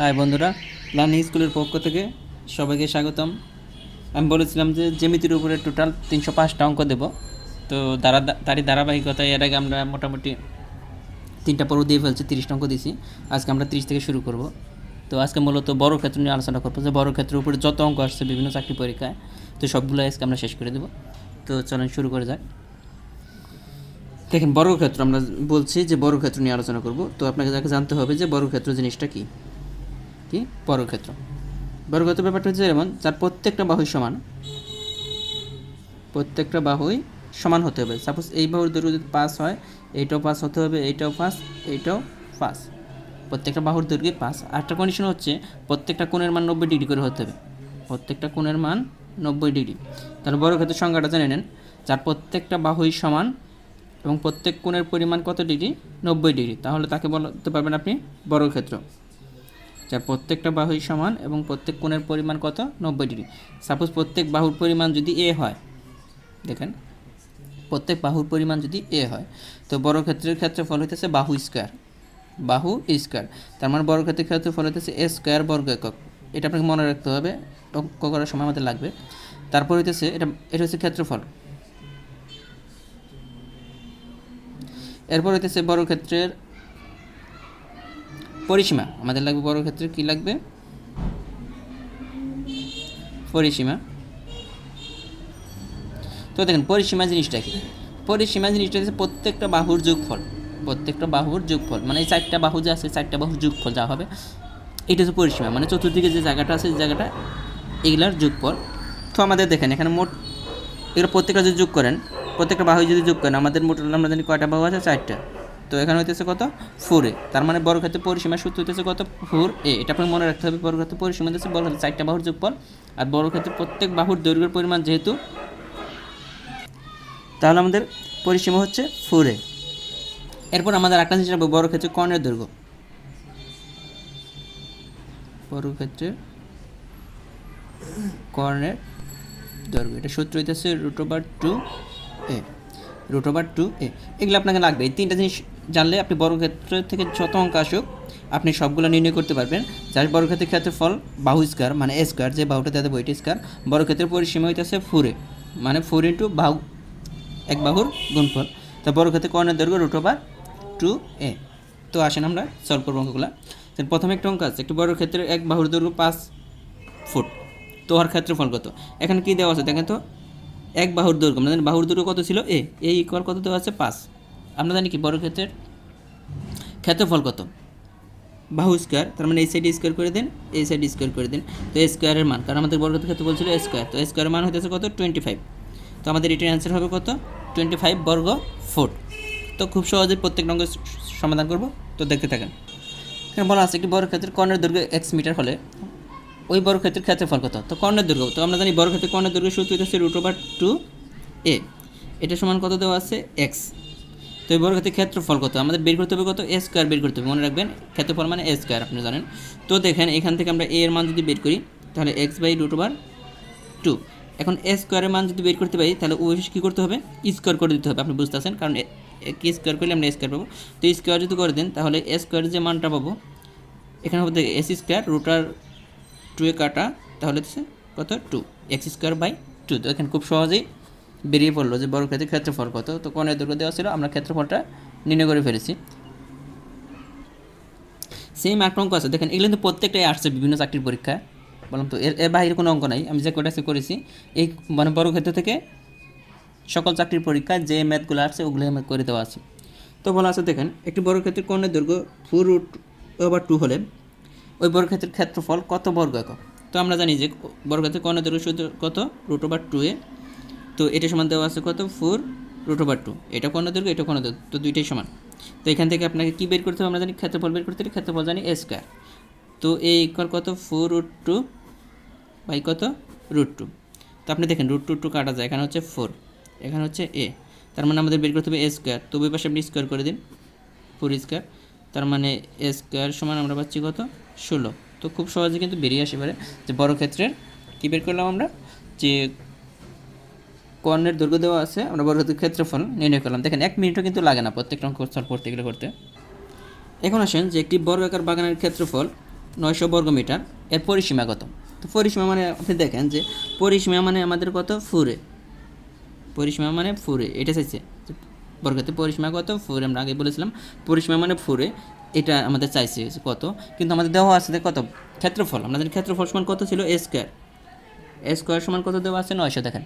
High বন্ধুরা planning স্কুলের পক্ষ থেকে সবাইকে স্বাগতম। আমি বলেছিলাম যে জ্যামিতির উপরে টোটাল তিনশো পাঁচটা অঙ্ক দেব। তো তারা তারই ধারাবাহিকতায় এর আগে আমরা মোটামুটি তিনটা পর্ব দিয়ে ফেলছি, তিরিশটা অঙ্ক দিয়েছি। আজকে আমরা তিরিশ থেকে শুরু করব। তো আজকে মূলত বড় ক্ষেত্র নিয়ে আলোচনা করব যে বড় ক্ষেত্রের উপরে যত অঙ্ক আসছে বিভিন্ন চাকরি পরীক্ষায়, তো সবগুলো আজকে আমরা শেষ করে দেবো। তো চলেন শুরু করে যাক। দেখেন বর্গক্ষেত্র আমরা বলছি যে বর্গক্ষেত্র নিয়ে আলোচনা করব। তো আপনাকে যাকে জানতে হবে যে বর্গক্ষেত্র জিনিসটা কি। কি বর্গক্ষেত্র। বর্গক্ষেত্র ব্যাপারটা হচ্ছে যেমন যার প্রত্যেকটা বাহুই সমান। প্রত্যেকটা বাহুই সমান হতে হবে। সাপোজ এই বাহুর দৈর্ঘ্য যদি পাঁচ হয়, এইটাও পাঁচ হতে হবে, এইটাও পাঁচ এইটাও পাঁচ। প্রত্যেকটা বাহুর দৈর্ঘ্যে পাঁচ। আরেকটা কন্ডিশন হচ্ছে, প্রত্যেকটা কোণের মান নব্বই ডিগ্রি করে হতে হবে। প্রত্যেকটা কোণের মান নব্বই ডিগ্রি। তাহলে বর্গক্ষেত্রের সংখ্যাটা জেনে নেন। যার প্রত্যেকটা বাহুই সমান এবং প্রত্যেক কোণের পরিমাণ কত ডিগ্রি? নব্বই ডিগ্রি। তাহলে তাকে বলতে পারবেন আপনি বর্গক্ষেত্র। যার প্রত্যেকটা বাহুই সমান এবং প্রত্যেক কোণের পরিমাণ কত? নব্বই ডিগ্রি। সাপোজ প্রত্যেক বাহুর পরিমাণ যদি এ হয়, দেখেন, প্রত্যেক বাহুর পরিমাণ যদি এ হয়, তো বড় ক্ষেত্রের ক্ষেত্রে ফল হইতেছে বাহু স্কোয়ার। বাহু স্কোয়ার। তার মানে বর্গক্ষেত্রের ক্ষেত্রফল হইতেছে এ স্কোয়ার বর্গ একক। এটা আপনাকে মনে রাখতে হবে অঙ্ক করার সময় আমাদের লাগবে। তারপর হইতেছে, এটা এটা হচ্ছে ক্ষেত্রফল। এরপর হইতেছে বর্গক্ষেত্রের পরিসীমা, আমাদের লাগবে বর্গক্ষেত্রে কি লাগবে? পরিসীমা। তো দেখেন, পরিসীমা জিনিসটা কি? পরিসীমা জিনিসটা হচ্ছে প্রত্যেকটা বাহুর যোগফল, প্রত্যেকটা বাহুর যোগফল মানে এই চারটা বাহু যে আছে চারটা বাহুর যোগফল যা হবে, এটা হচ্ছে পরিসীমা মানে চতুর্দিকে যে জায়গাটা আছে, যে জায়গাটা, এগুলার যোগফল। তো আমাদের দেখেন, এখানে মোট, এগুলো প্রত্যেকটা যদি যোগ করেন, প্রত্যেকটা বাহু যদি যোগ করেন, আমাদের মোট, আমরা জানি কয়টা বাহু আছে? চারটা। তো এখানে হইতেছে কত? ফোর এ তার মানে বর্গক্ষেত্রের পরিসীমা সূত্র হইতেছে কত? ফোর এ এটা আপনাকে মনে রাখতে হবে বর্গক্ষেত্রের পরিসীমা হচ্ছে বর্গক্ষেত্রের চারটা বাহুর যোগফল। আর বর্গক্ষেত্রের প্রত্যেক বাহুর দৈর্ঘ্যের পরিমাণ যেহেতু, তাহলে আমাদের পরিসীমা হচ্ছে ফোর এ এরপর আমাদের একটা জিনিস রাখব বর্গক্ষেত্রের কর্ণের দৈর্ঘ্য। বর্গক্ষেত্রের কর্ণের দৈর্ঘ্য। এটা সূত্র হইতেছে root over two A root over two A এগুলো আপনাকে লাগবে। এই তিনটা জিনিস জানলে আপনি বর্গক্ষেত্র থেকে যত অঙ্ক আসুক, আপনি সবগুলো নির্ণয় করতে পারবেন। যার বর্গক্ষেত্রের ক্ষেত্রফল বাহু স্কোয়ার মানে এ স্কোয়ার যে বাহুটা দেওয়া বইটি স্কোয়ার বর্গক্ষেত্রের পরিসীমা হইতেছে ফোরে মানে ফোর ইন্টু বাহু, এক বাহুর গুণফল। তা বর্গক্ষেত্রে কর্ণের দৈর্ঘ্য রুট ওভার টু এ তো আসেন আমরা সলভ করব অঙ্কগুলো। প্রথমে একটা অঙ্ক আছে, একটি বর্গক্ষেত্রের এক বাহুর দৈর্ঘ্য পাঁচ ফুট তো ওর ক্ষেত্রফল কত? এখানে কী দেওয়া আছে দেখেন তো, এক বাহুর দৈর্ঘ্য মানে বাহুর দৈর্ঘ্য কত ছিল? এ এই ইকুয়াল কত দেওয়া আছে? পাঁচ। আমরা জানি কি? বর্গক্ষেত্রের ক্ষেত্রফল কত? বাহু স্কোয়ার, তার মানে এই সাইডে স্কোয়ার করে দিন, এই সাইডে স্কোয়ার করে দিন। তো স্কোয়ারের মান, কারণ আমাদের বর্গক্ষেত্রের ক্ষেত্রফল ছিল স্কোয়ার তো স্কোয়ারের মান হতেছে কত? টোয়েন্টি ফাইভ তো আমাদের এটার অ্যান্সার হবে কত? টোয়েন্টি ফাইভ বর্গ ফুট। তো খুব সহজে প্রত্যেক অঙ্কের সমাধান করব। তো দেখতে থাকেন। এখানে বলা আছে একটি বর্গক্ষেত্রের কর্ণের দৈর্ঘ্য এক্স মিটার হলে ওই বর্গক্ষেত্রের ক্ষেত্রফল কত? তো কর্ণের দৈর্ঘ্য। তো আমরা জানি বর্গক্ষেত্রের কর্ণের দৈর্ঘ্য সূত্র হচ্ছে রুট ওভার টু এ এটা সমান কত দেওয়া আছে? এক্স তো এই বর্গক্ষেত্রের ক্ষেত্রফল কত? আমাদের বের করতে হবে কত? এ স্কোয়ার বের করতে হবে। মনে রাখবেন, ক্ষেত্রফল মানে এ স্কোয়ার আপনি জানেন। তো দেখেন, এখান থেকে আমরা এ এর মান যদি বের করি, তাহলে X by root over two এখন এ স্কোয়ারের মান যদি বের করতে পারি, তাহলে ও কী করতে হবে? স্কোয়ার করে দিতে হবে, আপনি বুঝতে পারছেন কারণ কি স্কোয়ার করলে আমরা স্কোয়ার পাবো? তো স্কোয়ার যদি করে দেন, তাহলে এ স্কোয়ারের যে মানটা পাবো, এখানে হবে এস স্কোয়ার রুটার টু এ কাটা, তাহলে কত? Two X square by two তো এখানে খুব সহজেই বেরিয়ে পড়ল যে বড় ক্ষেত্রে ক্ষেত্রফল কত? তো কোণের দৈর্ঘ্য দেওয়া ছিল, আমরা ক্ষেত্রফলটা নির্ণয় করে ফেলেছি। সেম একটা অঙ্ক আছে। দেখেন, এগুলো কিন্তু প্রত্যেকটাই আসছে বিভিন্ন চাকরির পরীক্ষায়। বললাম তো, এর এর বাইরে কোনো অঙ্ক নাই। আমি যে কটা করেছি, এই মানে বড় ক্ষেত্র থেকে সকল চাকরির পরীক্ষা যে ম্যাথগুলো আসছে, ওগুলো আমি করে দেওয়া আছে। তো বলা আছে, দেখেন, একটি বড় ক্ষেত্রের কর্ণের দৈর্ঘ্য ফোর রুট ওভার টু হলে ওই বর্গক্ষেত্রের ক্ষেত্রফল কত বর্গ একক? তো আমরা জানি যে বর্গক্ষেত্রের কর্ণের দৈর্ঘ্য শুধু কত? রুট ওভার টু এ তো এটা সমান দেওয়া আছে কত? ফোর রুট ওভার টু এটা কোনো দৈর্ঘ্য, এটা কর্ণের দৈর্ঘ্য? তো দুইটাই সমান। তো এখান থেকে আপনাকে কী বের করতে হবে আমরা জানি? ক্ষেত্রফল বের করতে হবে ক্ষেত্রফল জানি এ স্কোয়ার তো এ ইকুয়াল কত? ফোর রুট টু বাই কত? রুট টু তো আপনি দেখেন রুট টু টু কাটা যায়। এখানে হচ্ছে ফোর এখানে হচ্ছে এ তার মানে আমাদের বের করতে হবে এ স্কোয়ার তো ওই পাশে আপনি স্কোয়ার করে দিন। ফোর স্কোয়ার তার মানে এ স্কোয়ার সমান আমরা পাচ্ছি কত? ষোলো। তো খুব সহজে কিন্তু বেরিয়ে আসে পারে যে বড় ক্ষেত্রের কী বের করলাম আমরা? যে কর্ণের দৈর্ঘ্য দেওয়া আছে, আমরা বড় ক্ষেত্রফল নির্ণয় করলাম। দেখেন, এক মিনিটও কিন্তু লাগে না প্রত্যেকটা অঙ্ক করতে গেলে করতে। এখন আসেন যে একটি বর্গাকার বাগানের ক্ষেত্রফল নয়শো বর্গ মিটার, এর পরিসীমা কত? তো পরিসীমা মানে আপনি দেখেন যে পরিসীমা মানে আমাদের কত? ফুরে। পরিসীমা মানে ফুরে, এটা চাইছে। বর্গতে পরিসীমা কত? ফুরে, আমরা আগে বলেছিলাম, পরিসীমা মানে ফুরে, এটা আমাদের চাইছে কত? কিন্তু আমাদের দেওয়া আছে কত? ক্ষেত্রফল, আমাদের ক্ষেত্রফল সমান কত ছিল? এ স্কোয়ার। এ স্কোয়ার সমান কত দেওয়া আছে? নয়শো, দেখেন।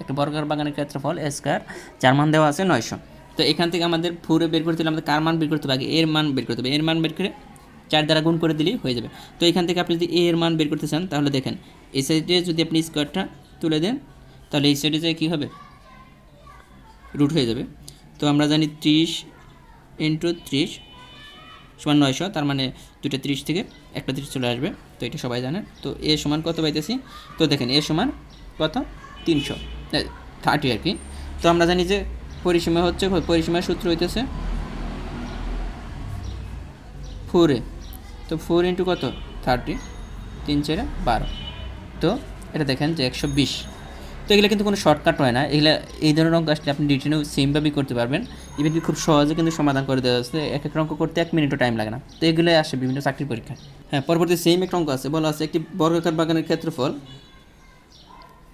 একটা বর্গার বাগানের ক্ষেত্রফল স্কোয়ার যার মান দেওয়া আছে নয়শো। তো এখান থেকে আমাদের ফুরে বের করতে হলে আমাদের কার মান বের করতে হবে? আগে এর মান বের করতে হবে। এর মান বের করে চার দ্বারা গুণ করে দিলেই হয়ে যাবে। তো এখান থেকে আপনি যদি এ এর মান বের করতে চান, তাহলে দেখেন, এই সাইডে যদি আপনি স্কোয়ারটা তুলে দেন, তাহলে এই সাইডে যায় কী হবে? রুট হয়ে যাবে। তো আমরা জানি ত্রিশ ইন্টু ত্রিশ সমান নয়শো, তার মানে দুটো ত্রিশ থেকে একটা ত্রিশ চলে আসবে। তো এটা সবাই জানেন তো এ সমান কত পাইতেছি? তো দেখেন এ সমান কত? তিনশো। থার্টি আর কি। তো আমরা জানি যে পরিসীমা হচ্ছে পরিসীমার সূত্র হইতেছে ফোরে তো ফোর ইন্টু কত? থার্টি তিন চারে বারো। তো এটা দেখেন যে একশো বিশ। তো এগুলো কিন্তু কোনো শর্টকাট হয় না। এগুলো এই ধরনের অঙ্ক আসলে আপনি রিটেনেও সেমভাবেই করতে পারবেন। ইভেন খুব সহজে কিন্তু সমাধান করে দেওয়া যাচ্ছে এক এক অঙ্ক করতে এক মিনিটও টাইম লাগে না। তো এগুলোই আসে বিভিন্ন চাকরির পরীক্ষায়। হ্যাঁ পরবর্তী সেম একটা অঙ্ক আছে। বলা আছে একটি বর্গাকার বাগানের ক্ষেত্রফল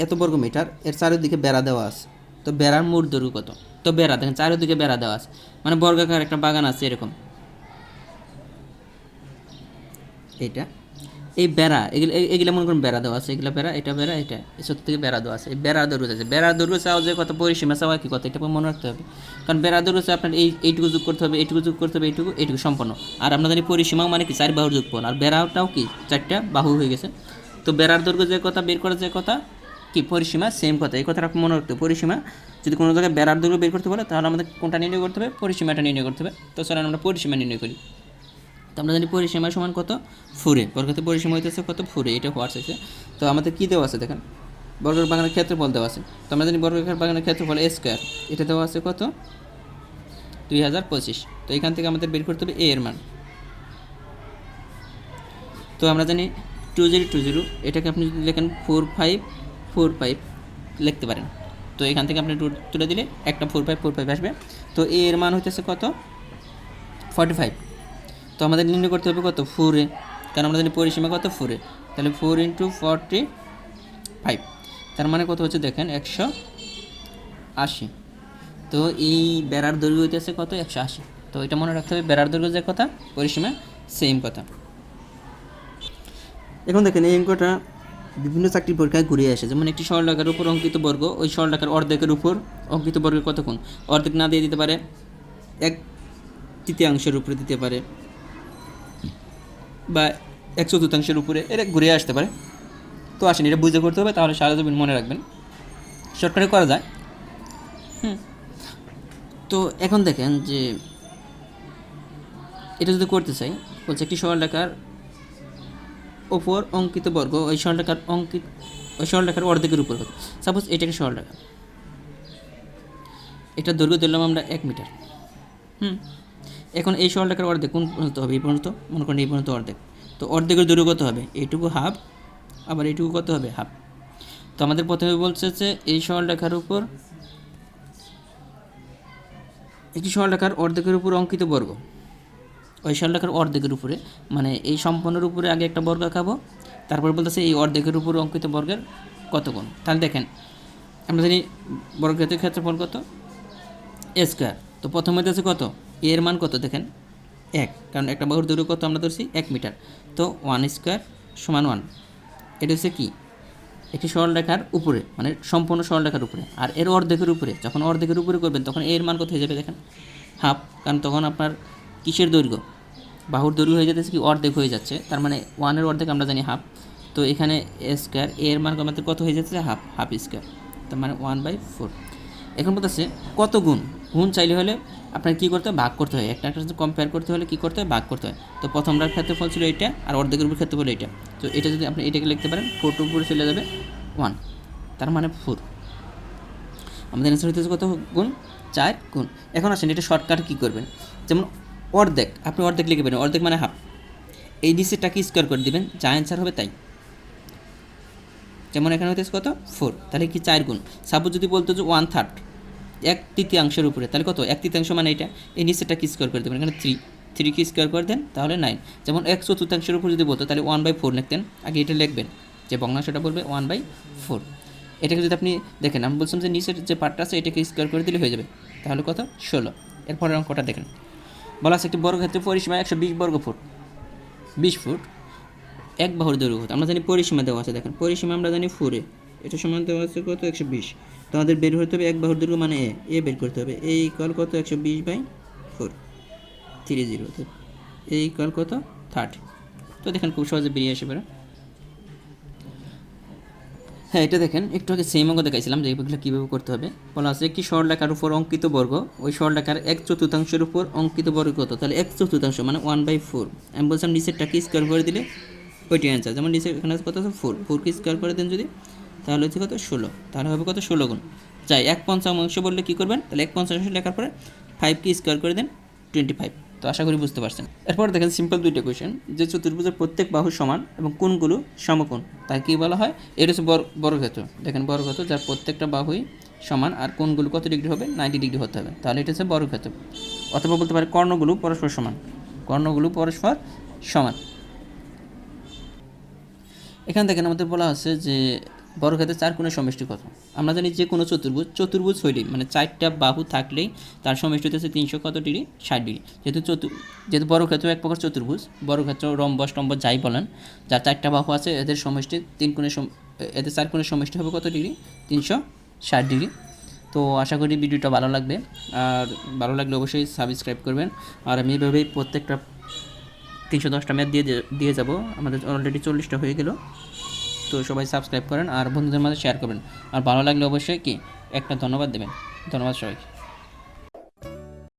এত বর্গ মিটার, এর চারিদিকে বেড়া দেওয়া আছে। তো বেড়ার মোট দৈর্ঘ্য কত? তো বেড়া, দেখেন, চারিদিকে বেড়া দেওয়া আছে। মানে বর্গাকার একটা বাগান আছে এরকম। এটা এই বেড়া, এগুলো এগুলো মনে করুন বেড়া দেওয়া আছে। এগুলো বেড়া, এটা বেড়া, এটা এসব থেকে বেড়া দেওয়া আছে। এই বেড়া দৈর্ঘ্য আছে। বেড়া দৈর্ঘ্য চাও যে কত পরিসীমা চাওয়া কি কত এটা মনে রাখতে হবে। কারণ বেড়া দৈর্ঘ্য চাও আপনার এই, এইটুকু যোগ করতে হবে, এইটুকু যোগ করতে হবে, এইটুকু এইটুকু সম্পন্ন। আর আমরা জানি পরিসীমাও মানে কি? চার বাহুর যোগফল। আর বেড়াটাও কি? চারটা বাহু হয়ে গেছে। তো বেড়ার দৈর্ঘ্য যে কথা, বের করার যে কথা কি পরিসীমা? সেম কথা। এই কথাটা মনে রাখতে পরিসীমা। যদি কোনো জায়গায় বেড়ার দৈর্ঘ্য বের করতে বলে, তাহলে আমাদের কোনটা নির্ণয় করতে হবে? পরিসীমাটা নির্ণয় করতে হবে। তো চলেন আমরা পরিসীমা নির্ণয় করি। তো আমরা জানি পরিসীমা সমান কত? ফুরে। বর্গতে পরিসীমা হইতেছে কত? ফুরে। এটা হোয়াটস আছে তো আমাদের কী দেওয়া আছে দেখেন? বর্গের বাগানের ক্ষেত্রফল দেওয়া আছে। তো আমরা জানি বর্গের বাগানের ক্ষেত্রফল এ স্কোয়ার এটা দেওয়া আছে কত? দুই হাজার পঁচিশ। তো এখান থেকে আমাদের বের করতে হবে এ এর মান। তো আমরা জানি টু জিরো টু জিরো। এটাকে আপনি যদি লেখেন ফোর ফাইভ ফোর ফাইভ লিখতে পারেন। তো এখান থেকে আপনি টু তুলে দিলে একটা ফোর ফাইভ ফোর ফাইভ আসবে। তো এর মান হইতেছে কত? ফর্টি ফাইভ তো আমাদের নির্ণয় করতে হবে কত? ফোরে কারণ জানি পরিসীমা কত? ফোরে তাহলে ফোর ইন্টু ফর্টি ফাইভ তার মানে কত হচ্ছে দেখেন? একশো আশি। তো এই বেড়ার দৈর্ঘ্য হইতেছে কত? একশো আশি। তো এটা মনে রাখতে হবে, বেড়ার দৈর্ঘ্য যে কথা, পরিসীমা সেম কথা। এখন দেখেন এই অঙ্কটা বিভিন্ন চাকরির পরীক্ষায় ঘুরে আসে। যেমন একটি সরলরেখার উপর অঙ্কিত বর্গ, ওই সরলরেখার অর্ধেকের উপর অঙ্কিত বর্গের কতক্ষণ? অর্ধেক না দিয়ে দিতে পারে, এক তৃতীয়াংশের উপরে দিতে পারে, বা এক চতুর্থাংশের উপরে, এটা ঘুরে আসতে পারে। তো আসেন, এটা বুঝে করতে হবে, তাহলে সারা জীবন মনে রাখবেন। শর্টকাটে করা যায়। হুম। তো এখন দেখেন যে, এটা যদি করতে চাই, বলছে একটি সরলরেখার ওপর অঙ্কিত বর্গ, ওই সরলরেখার অঙ্কিত, ওই সরলরেখার অর্ধেকের উপর হবে। সাপোজ এটাকে সরলরেখা। এটা দৈর্ঘ্য দিলাম আমরা এক মিটার। হুম? এখন এই সরলরেখার অর্ধেক কোন পর্যন্ত হবে? এই পর্যন্ত? মনে করেন এই পর্যন্ত অর্ধেক। তো অর্ধেকের দৈর্ঘ্য কত হবে? এইটুকু হাফ আবার এইটুকু কত হবে? হাফ তো আমাদের প্রথমে বলছে যে এই সরলরেখার উপর একটি সরলরেখার অর্ধেকের উপর অঙ্কিত বর্গ। ওই সরলরেখার অর্ধেকের উপরে। মানে এই সম্পন্নের উপরে আগে একটা বর্গ আঁকাবো তারপর বলতেছে এই অর্ধেকের উপর অঙ্কিত বর্গের কত গুণ। তাহলে দেখেন, আমরা জানি বর্গক্ষেত্রের ক্ষেত্রফল কত? এ স্কোয়ার তো প্রথমে হচ্ছে কত? এর মান কত? দেখেন, এক। কারণ একটা বাহুর দৈর্ঘ্য কত আমরা ধরছি? এক মিটার। তো ওয়ান স্কোয়ার সমান ওয়ান এটা হচ্ছে কি? একটি সরলরেখার উপরে মানে সম্পূর্ণ সরলরেখার উপরে। আর এর অর্ধেকের উপরে, যখন অর্ধেকের উপরে করবেন, তখন এর মান কত হয়ে যাবে দেখেন? হাফ কারণ তখন আপনার কিসের দৈর্ঘ্য? বাহুর দৈর্ঘ্য হয়ে যাচ্ছে কি অর্ধেক হয়ে যাচ্ছে, তার মানে ওয়ানের অর্ধেক আমরা জানি হাফ তো এখানে এ স্কোয়ার এর মান আমাদের কত হয়ে যাচ্ছে? হাফ হাফ স্কোয়ার তার মানে ওয়ান বাই ফোর এখন বলতেছে কত গুণ? গুণ চাইলে হলে আপনার কী করতে হয়? ভাগ করতে হয়। একটা একটা কম্পেয়ার করতে হলে কী করতে হয়? ভাগ করতে হয়। তো প্রথমটার ক্ষেত্রফল ছিল এটা আর অর্ধেকের উপর ক্ষেত্রফল এটা তো এটা যদি আপনি এটাকে লিখতে পারেন ফোর টু উপরে চলে যাবে ওয়ান তার মানে ফোর আমাদের অ্যান্সার হইতেছে কত গুণ? চার গুণ। এখন আসেন এটা শর্টকাট কী করবেন? যেমন অর্ধেক, আপনি অর্ধেক লিখে পারেন অর্ধেক মানে হাফ। এই নিচেরটাকে স্কোয়ার করে দিবেন যা অ্যান্সার হবে তাই। যেমন এখানে হইতেছে কত? ফোর তাহলে কি চার গুণ? সাপোজ যদি বলতো যে ওয়ান থার্ড এক তৃতীয়াংশের উপরে, তাহলে কত? এক তৃতীয়াংশ মানে এটা। এই নিচেরটা কি স্কোয়ার করে দেবেন, এখানে থ্রি থ্রিকে স্কোয়ার করে দেন, তাহলে নাইন যেমন এক চতুর্থাংশের উপর যদি বলতো, তাহলে ওয়ান বাই ফোর লিখতেন। আগে এটা লিখবেন, যে ভগ্নাংশটা বলবে ওয়ান বাই ফোর এটাকে যদি আপনি দেখেন, আমি বলছিলাম যে নিচের যে পার্টটা আছে, এটাকে স্কোয়ার করে দিলে হয়ে যাবে। তাহলে কত? ষোলো। এরপরের অঙ্কটা দেখেন। বলা আছে একটি বর্গক্ষেত্রের পরিসীমা একশো বিশ বর্গ ফুট। বিশ ফুট। এক বাহুর দৈর্ঘ্য কত আমরা জানি পরিসীমা দেওয়া আছে, দেখেন। পরিসীমা আমরা জানি ফোরে। এটা সমান দেওয়া আছে কত? একশো বিশ। তো আমাদের বের করতে হবে এক বাহুর দৈর্ঘ্য মানে এ। এ বের করতে হবে। এ কল কত? একশো বিশ by four three zero A equal কত? থার্টি তো দেখেন খুব সহজে বেরিয়ে আসে পারে হ্যাঁ এটা দেখেন, একটু আগে সেম অঙ্ক দেখাইছিলাম যে এগুলো কীভাবে করতে হবে। বলা আছে একটি সরলরেখার উপর অঙ্কিত বর্গ, ওই সরলরেখার এক চতুর্থাংশের উপর অঙ্কিত বর্গ কত? তাহলে এক চতুর্থাংশ মানে ওয়ান বাই ফোর আমি বলছিলাম নিচেরটাকে স্কোয়ার করে দিলে? ওইটি অ্যান্সার যেমন নিচের এখানে কত আছে? ফোর ফোরকে স্কোয়ার করে দেন যদি, তাহলে হচ্ছে কত? ষোলো। তাহলে হবে কত? ষোলো গুণ। যাই, এক পঞ্চাশ অংশ বললে কী করবেন? তাহলে এক পঞ্চাশ অংশ লেখার পরে ফাইভকে স্কোয়ার করে দেন টোয়েন্টি ফাইভ তো আশা করি বুঝতে পারছেন। এরপর দেখেন সিম্পল দুইটা কোয়েশ্চেন যে চতুর্ভুজের প্রত্যেক বাহু সমান এবং কোনগুলো সমকোণ তাই কী বলা হয়? এটা হচ্ছে বর বর্গক্ষেত্র। দেখেন বর্গক্ষেত্র, যার প্রত্যেকটা বাহুই সমান, আর কোনগুলো কত ডিগ্রি হবে? নাইনটি ডিগ্রি হতে হবে। তাহলে এটা হচ্ছে বর্গক্ষেত্র। অথবা বলতে পারে কর্ণগুলো পরস্পর সমান। কর্ণগুলো পরস্পর সমান। এখান থেকে আমাদের বলা আছে যে বর্গক্ষেত্রের চার কোণের সমষ্টি কত? আমরা জানি যে কোনো চতুর্ভুজ চতুর্ভুজ হইলেই মানে চারটা বাহু থাকলেই তার সমষ্টি হচ্ছে তিনশো কত ডিগ্রি? ষাট ডিগ্রি। যেহেতু চতুর যেহেতু বর্গক্ষেত্র এক প্রকার চতুর্ভুজ বর্গক্ষেত্র রম্বস টম্বস যাই বলেন, যার চারটা বাহু আছে, এদের সমষ্টি তিন কোণের এদের চার কোণের সমষ্টি হবে কত ডিগ্রি? তিনশো ষাট ডিগ্রি। তো আশা করি ভিডিওটা ভালো লাগবে। আর ভালো লাগলে অবশ্যই সাবস্ক্রাইব করবেন। আর আমি এভাবেই প্রত্যেকটা তিনশো দশটা ম্যাচ দিয়ে দিয়ে যাব। আমাদের অলরেডি চল্লিশটা হয়ে গেল। তো সবাই সাবস্ক্রাইব করেন আর বন্ধুদের মাঝে শেয়ার করবেন। আর ভালো লাগলে অবশ্যই কি? একটা ধন্যবাদ দেবেন। ধন্যবাদ সবাইকে।